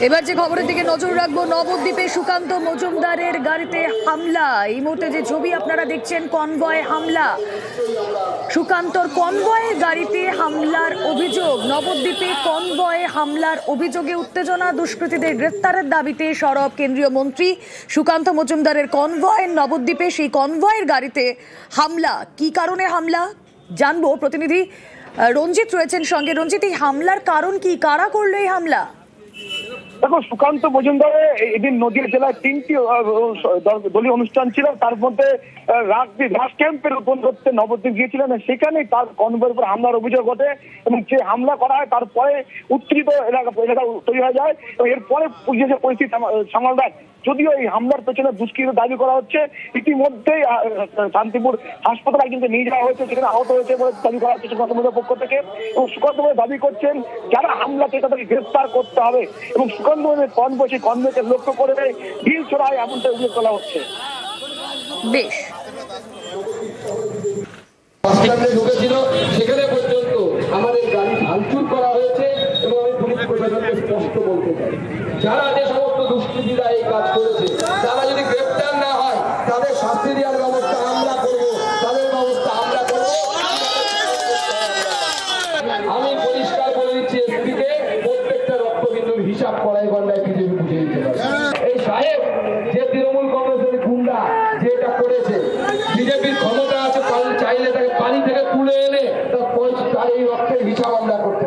এবার যে খবরের দিকে নজর রাখব, নবদ্বীপে সুকান্ত মজুমদারের গাড়িতে হামলা। এই মুহূর্তে যে ছবি আপনারা দেখছেন, কনভয় হামলা। সুকান্তর কনভয়ে গাড়িতে হামলার অভিযোগ। নবদ্বীপে কনভয়ে হামলার অভিযোগে উত্তেজনা। দুষ্কৃতীদের গ্রেফতারের দাবিতে সরব কেন্দ্রীয় মন্ত্রী সুকান্ত মজুমদারের কনভয়। নবদ্বীপে সেই কনভয়ের গাড়িতে হামলা। কি কারণে হামলা? জানব। প্রতিনিধি রঞ্জিত রয়েছেন সঙ্গে। রঞ্জিত, এই হামলার কারণ কি? কারা করল এই হামলা? দেখো, সুকান্ত মজুমদারে এদিন নদীয়া জেলায় তিনটি দলীয় অনুষ্ঠান ছিল। তার মধ্যে রাজ ক্যাম্পের উপর করতে নবদ্বীপ গিয়েছিলেন সেখানেই তার কনভয়ের উপর হামলার অভিযোগ ঘটে এবং যে হামলা করা হয়। তারপরে উত্তেজিত এলাকা এলাকা তৈরি হয়ে যায় এবং এরপরে পুলিশের যে পরিস্থিতি সামাল দেয়। যদিও এই হামলার পেছনে দুষ্কৃত দাবি করা হচ্ছে। ইতিমধ্যেই শান্তিপুর হাসপাতালে একজনকে নিয়ে যাওয়া হয়েছে, সেখানে আহত হয়েছে বলে দাবি করা হচ্ছে সুকান্ত মজুমদার পক্ষ থেকে। এবং সুকান্ত দাবি করছেন, যারা হামলা করে তাদেরকে গ্রেফতার করতে হবে। এবং সুকান্ত অবিলম্বে কনবসি কনভেকে লক্ষ্য করে ঢিল ছড়ায় এমনটা উল্লেখ করা হচ্ছে। বেশ। ঢুকেছিল সেখানে পর্যন্ত আমাদের গাড়ি ভাঙচুর করা হয়েছে এবং আমি পুলিশ প্রশাসনকে স্পষ্ট বলতে চাই। যারা যে সমস্ত দুষ্কৃতীরা এই কাজ করেছে তারা যদি গ্রেপ্তার না হয় তাদের শাস্তি দেওয়ার ব্যবস্থা পরিষ্কার বলে দিচ্ছি এসপিকে, প্রত্যেকটা রক্তবিন্দুর হিসাব করাই গন্ডায় বিজেপি বুঝে দিতে এই সাহেব, যে তৃণমূল কংগ্রেসের গুন্ডা, যে এটা করেছে, বিজেপির ক্ষমতা আছে চাইলে তাকে পানি থেকে তুলে এনে তার এই রক্তের হিসাব আমরা করতে